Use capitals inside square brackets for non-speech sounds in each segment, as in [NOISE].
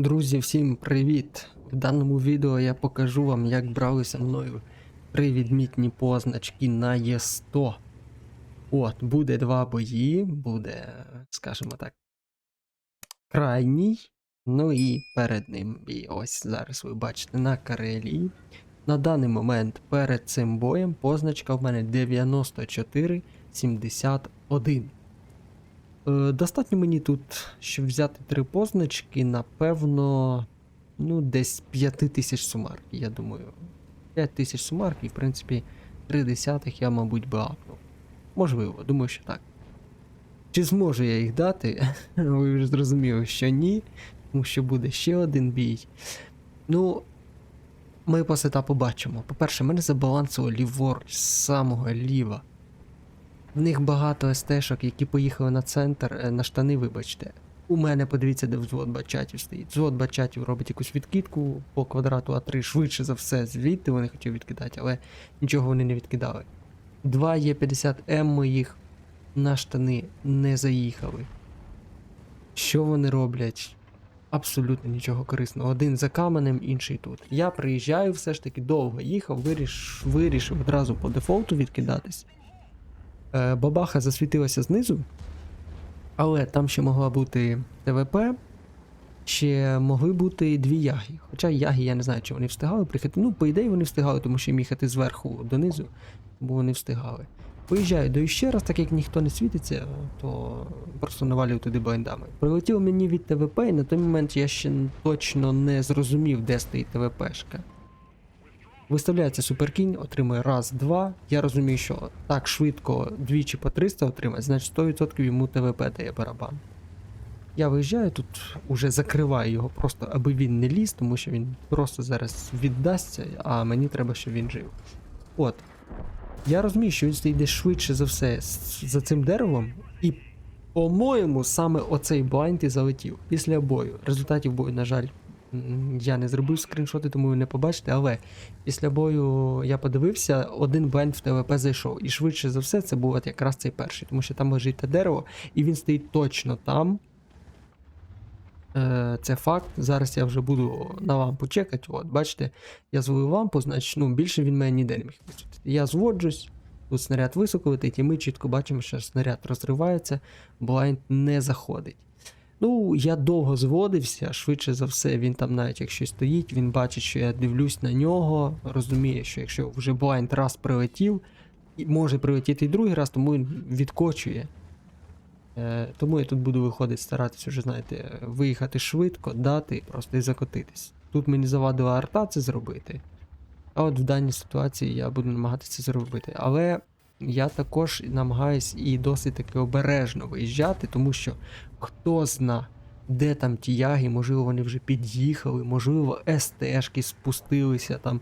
Друзі, всім привіт! В даному відео я покажу вам, як бралися мною три відмітні позначки на Є100. От, буде два бої, буде, скажімо так, крайній. Ну і перед ним бій. Ось зараз ви бачите на Карелії. На даний момент перед цим боєм позначка в мене 9471. Е, Достатньо мені тут, щоб взяти три позначки, напевно, ну, десь 5 тисяч сумарки, я думаю. 5 тисяч сумарки, в принципі, 3 десятих я, мабуть, би апнув. Можливо, думаю, що так. Чи зможу я їх дати? [LAUGHS] Ви вже зрозуміли, що ні, тому що буде ще один бій. Ну, ми по сетапу бачимо. По-перше, мене забалансило ліворуч з самого ліва. В них багато СТ-шок, які поїхали на центр, е, на штани, вибачте. У мене подивіться, де взвод бачатів стоїть. Взвод бачатів робить якусь відкидку по квадрату А3, швидше за все, звідти вони хотіли відкидати, але нічого вони не відкидали. Два Є50М моїх на штани не заїхали. Що вони роблять? Абсолютно нічого корисного. Один за каменем, інший тут. Я приїжджаю, все ж таки довго їхав, виріш, вирішив одразу по дефолту відкидатись. Е, Бабаха засвітилася знизу, але там ще могла бути ТВП, ще могли бути дві яги. Хоча яги я не знаю, чи вони встигали приїхати. Ну, по ідеї, вони встигали, тому що їм їхати зверху донизу, бо вони встигали. Поїжджаю до іще раз, так як ніхто не світиться, то просто навалюю туди блайндами. Прилетіло мені від ТВП, і на той момент я ще точно не зрозумів, де стоїть ТВПшка. Виставляється суперкінь, отримує раз, два. Я розумію, що так швидко двічі по 300 отримати, значить 100% йому ТВП дає барабан. Я виїжджаю тут, уже закриваю його просто, аби він не ліз, тому що він просто зараз віддасться, а мені треба, щоб він жив. От. Я розумію, що він стоїть швидше за все за цим деревом, і, по-моєму, саме оцей блайнд і залетів після бою. Результатів бою, на жаль, я не зробив скріншоти, тому не побачите, але після бою я подивився, один блайнд в ТВП зайшов. І швидше за все, це був от якраз цей перший, тому що там лежить те дерево, і він стоїть точно там. Е, Це факт. Зараз я вже буду на лампу чекати. От, бачите, я звою лампу, значить, ну, більше він мене ніде не міг висвітити. Я зводжусь, тут снаряд високо летить, і ми чітко бачимо, що снаряд розривається, блайнд не заходить. Ну, я довго зводився, швидше за все, він там навіть якщо стоїть, він бачить, що я дивлюсь на нього, розуміє, що якщо вже блайнд раз прилетів, і може прилетіти і другий раз, тому він відкочує. Е, тому я тут буду виходити, старатися вже, знаєте, виїхати швидко, дати просто і закотитись. Тут мені завадила арта це зробити. А от в даній ситуації я буду намагатися це зробити. Але я також намагаюсь і досить таки обережно виїжджати, тому що хто зна, де там ті яги, можливо, вони вже під'їхали, можливо, СТшки спустилися там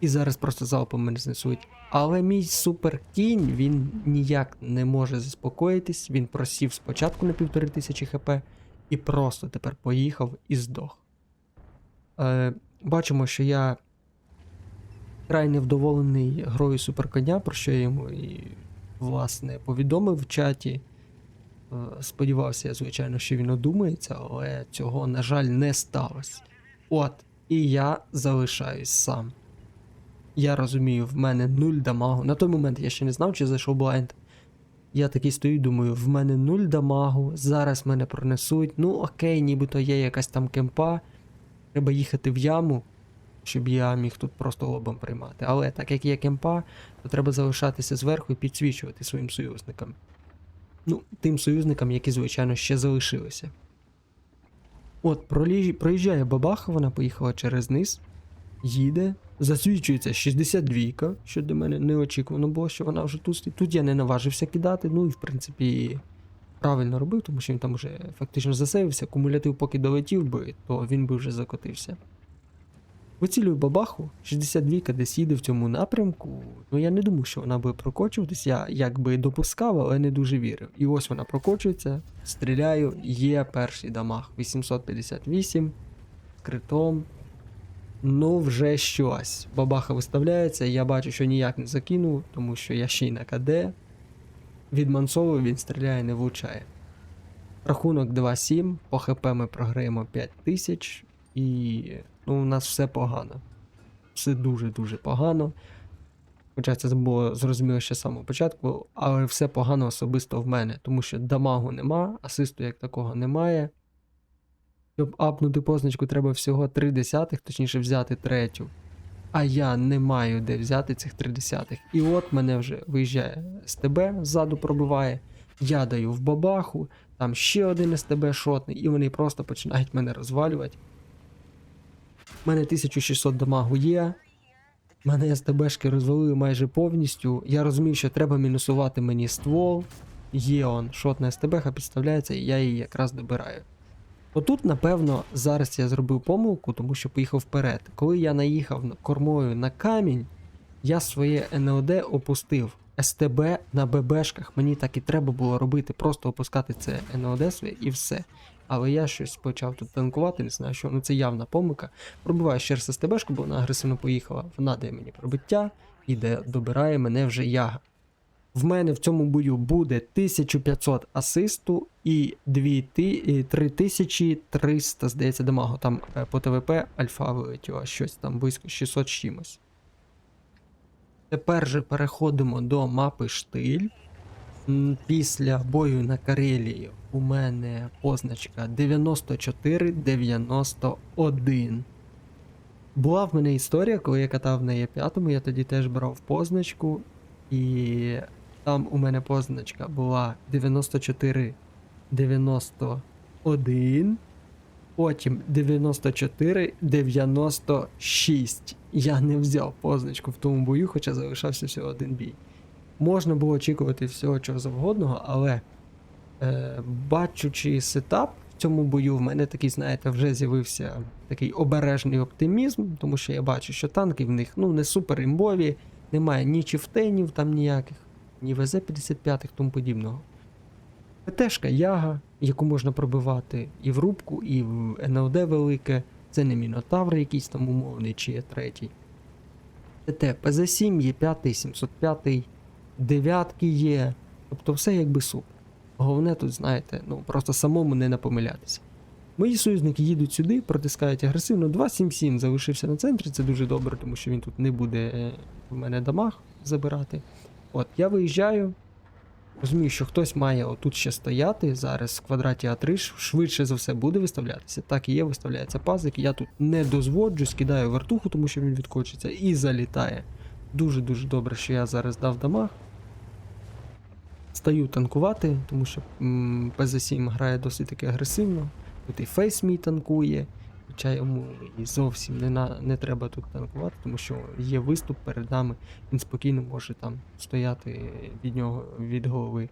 і зараз просто залпом мене знесуть. Але мій суперкінь він ніяк не може заспокоїтись. Він просів спочатку на півтори тисячі хп і просто тепер поїхав і здох. Е, бачимо, що я край невдоволений грою суперконя, про що я йому і власне повідомив в чаті. Е, Сподівався, я, звичайно, що він одумається, але цього, на жаль, не сталося. От, і я залишаюсь сам. Я розумію, в мене нуль дамагу. На той момент я ще не знав, чи зайшов блайнд. Я такий стою, думаю, в мене нуль дамагу, зараз мене пронесуть. Ну окей, нібито є якась там кемпа. Треба їхати в яму, щоб я міг тут просто лобом приймати. Але так як є кемпа, то треба залишатися зверху і підсвічувати своїм союзникам. Ну, тим союзникам, які, звичайно, ще залишилися. От, проїжджає бабаха, вона поїхала через низ, їде, засвічується 62, що для мене неочікувано було, що вона вже тут стоїть. Тут я не наважився кидати, ну і в принципі правильно робив, тому що він там вже фактично засейвився, кумулятив поки долетів би, то він би вже закотився. Вицілюю бабаху, 62 десь їде в цьому напрямку. Ну я не думав, що вона буде прокочуватись. Я якби допускав, але не дуже вірив. І ось вона прокочується, стріляю, є перший дамаг 858 з критом. Ну, вже щось. Бабаха виставляється, я бачу, що ніяк не закинув, тому що я ще й на КД. Від Мансову він стріляє, не влучає. Рахунок 2-7, по ХП ми програємо 5000 і ну, у нас все погано. Все дуже-дуже погано. Хоча це було зрозуміло ще з самого початку, але все погано особисто в мене, тому що дамагу нема, асисту як такого немає. Щоб апнути позначку, треба всього 3 десятих, точніше взяти третю. А я не маю де взяти цих 3 десятих. І от мене вже виїжджає СТБ, ззаду пробиває. Я даю в бабаху, там ще один СТБ шотний, і вони просто починають мене розвалювати. У мене 1600 дамагу є. Мене СТБшки розвалили майже повністю. Я розумів, що треба мінусувати мені ствол. Є он, шотна СТБха підставляється, і я її якраз добираю. Отут, напевно, зараз я зробив помилку, тому що поїхав вперед. Коли я наїхав кормою на камінь, я своє НОД опустив. СТБ на ББшках мені так і треба було робити, просто опускати це НОД своє і все. Але я щось почав тут танкувати, не знаю, що ну це явна помилка. Пробиваю ще раз СТБшку, бо вона агресивно поїхала. Вона дає мені пробиття і де добирає мене вже яга. В мене в цьому бою буде 1500 асисту і 3300, здається, дамагу. Там е, по ТВП альфа вилетіло щось там близько 600 чимось. Тепер же переходимо до мапи штиль. Після бою на Карелії у мене позначка 9491. Була в мене історія, коли я катав на Е5, я тоді теж брав позначку, і там у мене позначка була 9491, потім 9496. Я не взяв позначку в тому бою, хоча залишався всього один бій. Можна було очікувати всього чого завгодного, але е, бачучи сетап в цьому бою, в мене такий, знаєте, вже з'явився такий обережний оптимізм, тому що я бачу, що танки в них ну, не супер імбові, немає ні чифтенів там ніяких, ні ВЗ-55 тому подібного. ПТшка Яга, яку можна пробивати і в рубку, і в НЛД велике. Це не Мінотавр якийсь там умовний, чи є третій. ТТ ПЗ-7 є 5, 705, дев'ятки є. Тобто все якби суп. Головне тут, знаєте, ну просто самому не напомилятися. Мої союзники їдуть сюди, протискають агресивно. 277 залишився на центрі, це дуже добре, тому що він тут не буде е, в мене дамаг забирати. От, я виїжджаю. Розумію, що хтось має отут ще стояти. Зараз в квадраті А3 швидше за все буде виставлятися. Так і є, виставляється пазик. Я тут не дозводжу, скидаю вертуху, тому що він відкочиться, і залітає. Дуже-дуже добре, що я зараз дав дамаг. Стаю танкувати, тому що ПЗ-7 грає досить таки агресивно. Тут і фейс мій танкує, хоча йому і зовсім не, на, не треба тут танкувати, тому що є виступ перед нами, він спокійно може там стояти від нього від голови.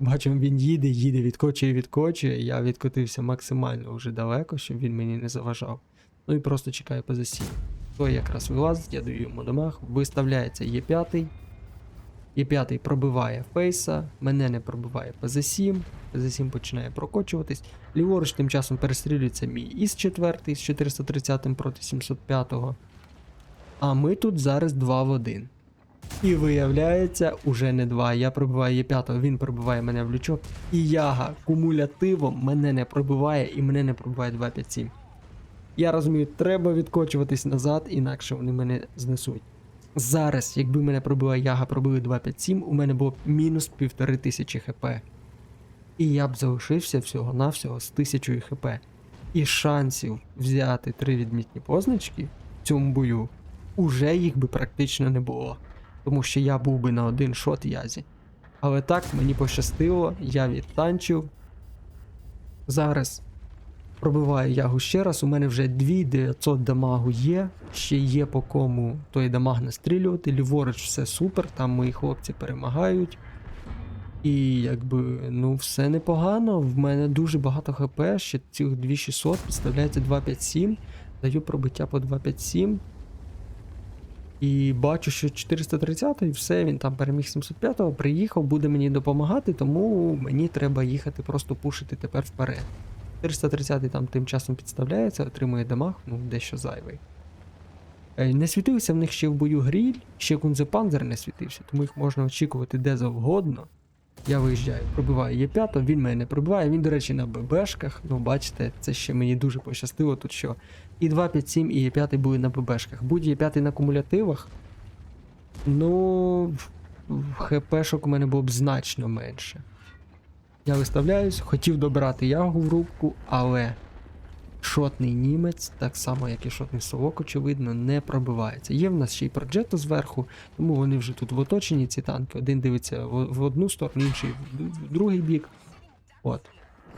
Бачимо, він їде, їде, відкочує, відкочує. Я відкотився максимально вже далеко, щоб він мені не заважав. Ну і просто чекаю ПЗ-7. Той якраз вилазить, я даю йому дамаг, виставляється Є5. Є5 пробиває фейса, мене не пробиває ПЗ-7. ПЗ-7 починає прокочуватись. Ліворуч тим часом перестрілюється мій із 4 з 430 проти 705. А ми тут зараз 2 в 1. І виявляється, уже не 2. Я пробиваю Є5, він пробиває мене в лючок. І яга кумулятивом мене не пробиває і мене не пробиває 257. Я розумію, треба відкочуватись назад, інакше вони мене знесуть. Зараз, якби мене пробила яга, пробили 257, у мене було б мінус півтори тисячі хп. І я б залишився всього-навсього з тисячою хп. І шансів взяти три відмітні позначки в цьому бою уже їх би практично не було. Тому що я був би на один шот язі. Але так мені пощастило, я відтанчив. Зараз пробиваю ягу ще раз. У мене вже 2900 дамагу є. Ще є по кому той дамаг настрілювати. Ліворуч все супер, там мої хлопці перемагають. І якби, ну, все непогано. В мене дуже багато хп, ще цих 2600, підставляється 257. Даю пробиття по 257. І бачу, що 430 і все, він там переміг 705-го, приїхав, буде мені допомагати, тому мені треба їхати просто пушити тепер вперед. 430 там тим часом підставляється, отримує дамаг, ну дещо зайвий. Е, Не світився в них ще в бою гріль, ще кунзепанзер не світився, тому їх можна очікувати де завгодно. Я виїжджаю, пробиваю Є5, він мене пробиває. Він, до речі, на ББшках. Ну, бачите, це ще мені дуже пощастило тут що. І 257, і Є5 були на ББшках. Будь Є5 на кумулятивах. Ну, ХПшок у мене було б значно менше. Я виставляюсь, хотів добрати ягу в рубку, але шотний німець, так само як і шотний совок, очевидно, не пробивається. Є в нас ще й проджето зверху, тому вони вже тут в оточенні, ці танки. Один дивиться в, в одну сторону, інший в, в другий бік. От.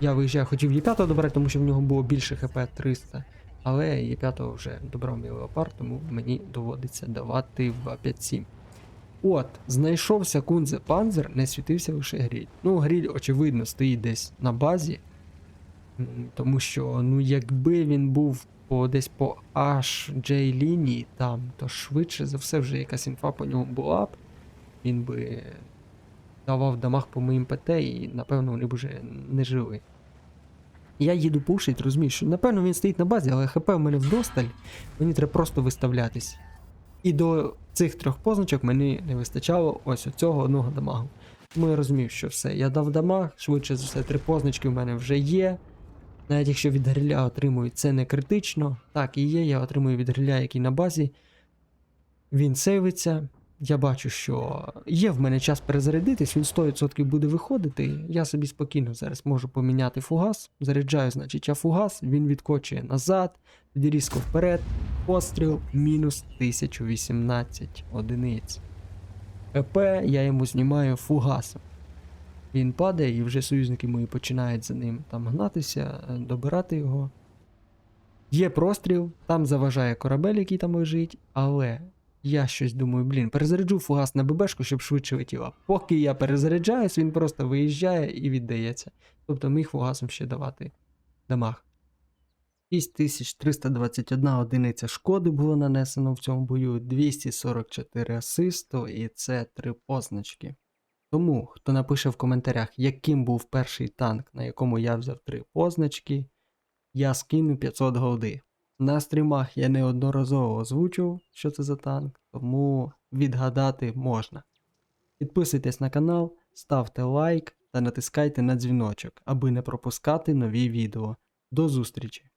Я виїжджаю, хотів Є5 добрати, тому що в нього було більше ХП 300. Але Є5 вже добрав мій леопард, тому мені доводиться давати 257. От, знайшовся Кунзе Панзер, не світився лише гріль. Ну, гріль, очевидно, стоїть десь на базі. Тому що, ну, якби він був по десь по HJ лінії там, то швидше за все вже якась інфа по ньому була б. Він би давав дамаг по моїм ПТ і, напевно, вони б вже не жили. Я їду пушить, розумію, що напевно він стоїть на базі, але ХП в мене вдосталь, мені треба просто виставлятись. І до цих трьох позначок мені не вистачало ось цього одного дамагу. Тому я розумів, що все, я дав дамаг, швидше за все, три позначки в мене вже є. Навіть якщо від гриля отримую, це не критично. Так, і є, я отримую від гриля, який на базі. Він сейвиться. Я бачу, що є в мене час перезарядитись, він 100% буде виходити. Я собі спокійно зараз можу поміняти фугас. Заряджаю, значить, я фугас, він відкочує назад, тоді різко вперед. Постріл мінус 1018 одиниць. ХП я йому знімаю фугасом. Він падає, і вже союзники мої починають за ним там гнатися, е, добирати його. Є простріл, там заважає корабель, який там лежить, але я щось думаю, блін, перезаряджу фугас на ББшку, щоб швидше летіла. Поки я перезаряджаюсь, він просто виїжджає і віддається. Тобто міг фугасом ще давати дамаг. 6321 одиниця шкоди було нанесено в цьому бою, 244 асисту, і це три позначки. Тому, хто напише в коментарях, яким був перший танк, на якому я взяв три позначки, я скину 500 голди. На стрімах я неодноразово озвучував, що це за танк, тому відгадати можна. Підписуйтесь на канал, ставте лайк та натискайте на дзвіночок, аби не пропускати нові відео. До зустрічі!